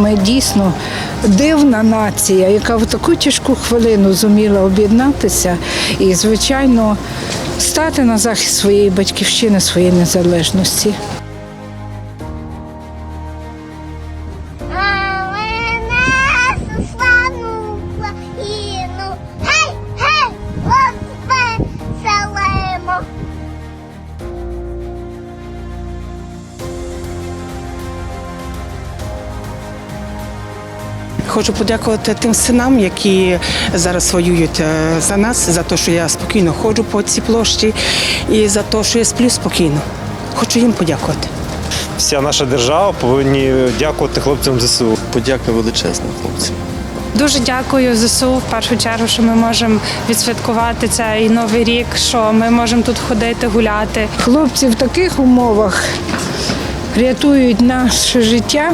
Ми дійсно дивна нація, яка в таку тяжку хвилину зуміла об'єднатися і, звичайно, стати на захист своєї батьківщини, своєї незалежності. Хочу подякувати тим синам, які зараз воюють е, за нас, за те, що я спокійно ходжу по цій площі і за те, що я сплю спокійно. Хочу їм подякувати. Вся наша держава повинні дякувати хлопцям ЗСУ. Подяка величезна хлопцям. Дуже дякую ЗСУ в першу чергу, що ми можемо відсвяткувати цей новий рік, що ми можемо тут ходити, гуляти. Хлопці в таких умовах рятують наше життя,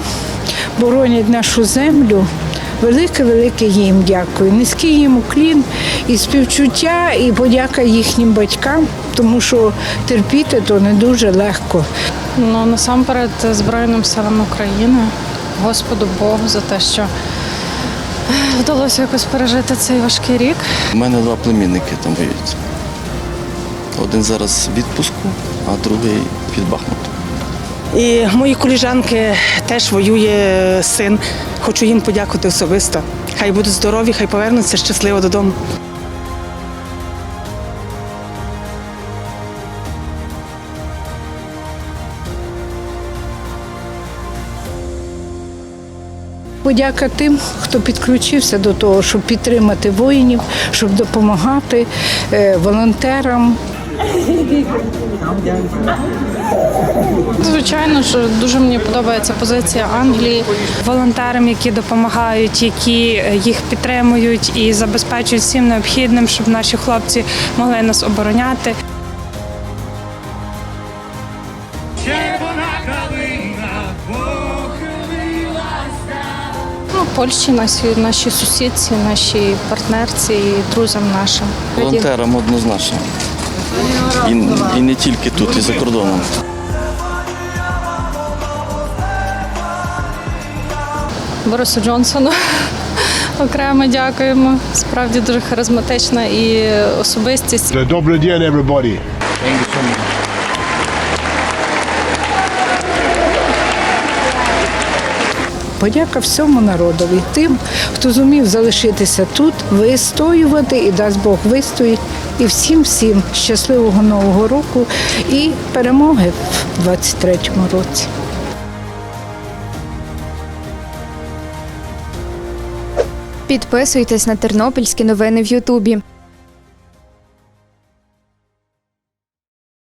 боронять нашу землю. Велике, велике їм дякую. Низький їм уклін і співчуття, і подяка їхнім батькам, тому що терпіти то не дуже легко. Ну насамперед Збройним силам України, Господу Богу за те, що вдалося якось пережити цей важкий рік. У мене два племінники там воюють. Один зараз в відпуску, а другий під Бахмутом. І мої коліжанки теж воює син. Хочу їм подякувати особисто. Хай будуть здорові, хай повернуться щасливо додому. Подяка тим, хто підключився до того, щоб підтримати воїнів, щоб допомагати е, волонтерам. Звичайно ж, дуже мені подобається позиція Англії. Волонтерам, які допомагають, які е, їх підтримують і забезпечують всім необхідним, щоб наші хлопці могли нас обороняти. Ну, Польщі, наші, наші сусідці, наші партнерці і друзям нашим. Волонтерам однозначно. І, і не тільки тут, і за кордоном. Борису Джонсону окремо дякуємо. Справді дуже харизматична і особистість. Добрий день, everybody. Подяка всьому народові, тим, хто зумів залишитися тут, вистоювати і дасть Бог вистоїть. І всім всім щасливого нового року і перемоги в 23-му році. Підписуйтесь на тернопільські новини в Ютубі.